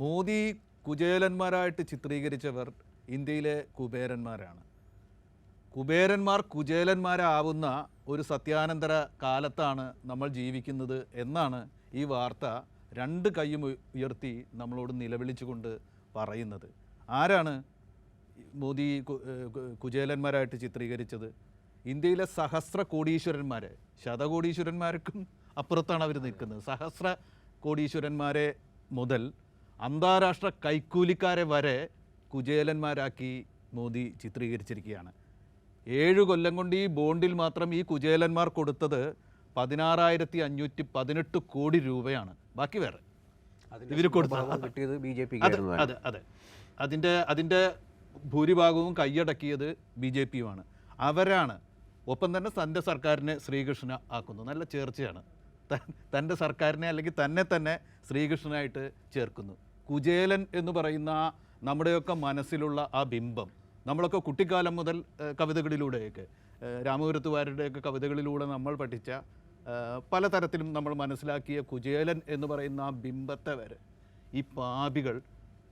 മോദി കുചേലന്മാരായിട്ട് ചിത്രീകരിച്ചവർ ഇന്ത്യയിലെ കുബേരന്മാരാണ്. കുബേരന്മാർ കുചേലന്മാരാവുന്ന ഒരു സത്യാനന്തര കാലത്താണ് നമ്മൾ ജീവിക്കുന്നത് എന്നാണ് ഈ വാർത്ത രണ്ട് കൈയും ഉയർത്തി നമ്മളോട് നിലവിളിച്ചുകൊണ്ട് പറയുന്നത്. ആരാണ് മോദി കുചേലന്മാരായിട്ട് ചിത്രീകരിച്ചത്? ഇന്ത്യയിലെ സഹസ്ര കോടീശ്വരന്മാരെ ശതകോടീശ്വരന്മാർക്കും അപ്പുറത്താണ് അവർ നിൽക്കുന്നത്. സഹസ്ര കോടീശ്വരന്മാരെ മുതൽ അന്താരാഷ്ട്ര കൈക്കൂലിക്കാരെ വരെ കുചേലന്മാരാക്കി മോദി ചിത്രീകരിച്ചിരിക്കുകയാണ്. ഏഴ് കൊല്ലം കൊണ്ട് ഈ ബോണ്ടിൽ മാത്രം ഈ കുചേലന്മാർ കൊടുത്തത് പതിനാറായിരത്തി അഞ്ഞൂറ്റി പതിനെട്ട് കോടി രൂപയാണ്. ബാക്കി വേറെ. ഇവർ കൊടുത്തത്. ബി ജെ പി അതെ അതെ അതെ. അതിന്റെ അതിന്റെ ഭൂരിഭാഗവും കൈയടക്കിയത് ബി ജെ പിയുമാണ്. അവരാണ്. ഒപ്പം തന്നെ തന്റെ സർക്കാരിനെ ശ്രീകൃഷ്ണ ആക്കുന്നു. നല്ല ചേർച്ചയാണ്. തന്റെ സർക്കാരിനെ അല്ലെങ്കിൽ തന്നെ തന്നെ ശ്രീകൃഷ്ണനായിട്ട് ചേർക്കുന്നു. കുചേലൻ എന്ന് പറയുന്ന നമ്മുടെയൊക്കെ മനസ്സിലുള്ള ആ ബിംബം. നമ്മളൊക്കെ കുട്ടിക്കാലം മുതൽ കവിതകളിലൂടെയൊക്കെ രാമപുരത്തുകാരുടെയൊക്കെ കവിതകളിലൂടെ നമ്മൾ പഠിച്ച പലതരത്തിലും നമ്മൾ മനസ്സിലാക്കിയ കുചേലൻ എന്ന് പറയുന്ന ആ ബിംബത്തെ വരെ ഈ പാപികൾ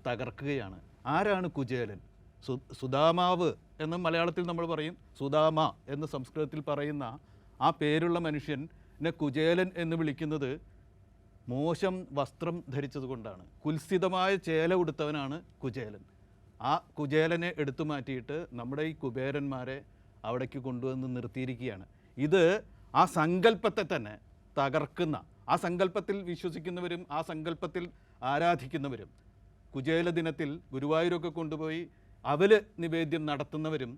തകർക്കുകയാണ്. ആരാണ് കുചേലൻ? സു സുദാമാവ് എന്ന് മലയാളത്തിൽ നമ്മൾ പറയും. സുദാമ എന്ന് സംസ്കൃതത്തിൽ പറയുന്ന ആ പേരുള്ള മനുഷ്യനെ കുചേലൻ എന്ന് വിളിക്കുന്നത് മോശം വസ്ത്രം ധരിച്ചതുകൊണ്ടാണ് കുൽസിതമായ ചേല ഉടുത്തവനാണ് കുചേലൻ. ആ കുചേലനെ എടുത്തു മാറ്റിയിട്ട് നമ്മുടെ ഈ കുബേരന്മാരെ അവിടേക്ക് കൊണ്ടുവന്ന് നിർത്തിയിരിക്കുകയാണ്. ഇത് ആ സങ്കല്പത്തെ തന്നെ തകർക്കുന്ന ആ സങ്കല്പത്തിൽ വിശ്വസിക്കുന്നവരും ആ സങ്കല്പത്തിൽ ആരാധിക്കുന്നവരും കുചേല ദിനത്തിൽ ഗുരുവായൂരൊക്കെ കൊണ്ടുപോയി അവൽ നിവേദ്യം നടത്തുന്നവരും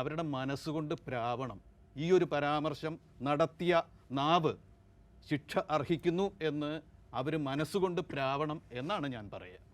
അവരുടെ മനസ്സുകൊണ്ട് പ്രാവണം. ഈ ഒരു പരാമർശം നടത്തിയ നാവ് ശിക്ഷ അർഹിക്കുന്നു എന്ന് അവർ മനസ്സുകൊണ്ട് പ്രാവണം എന്നാണ് ഞാൻ പറയുക.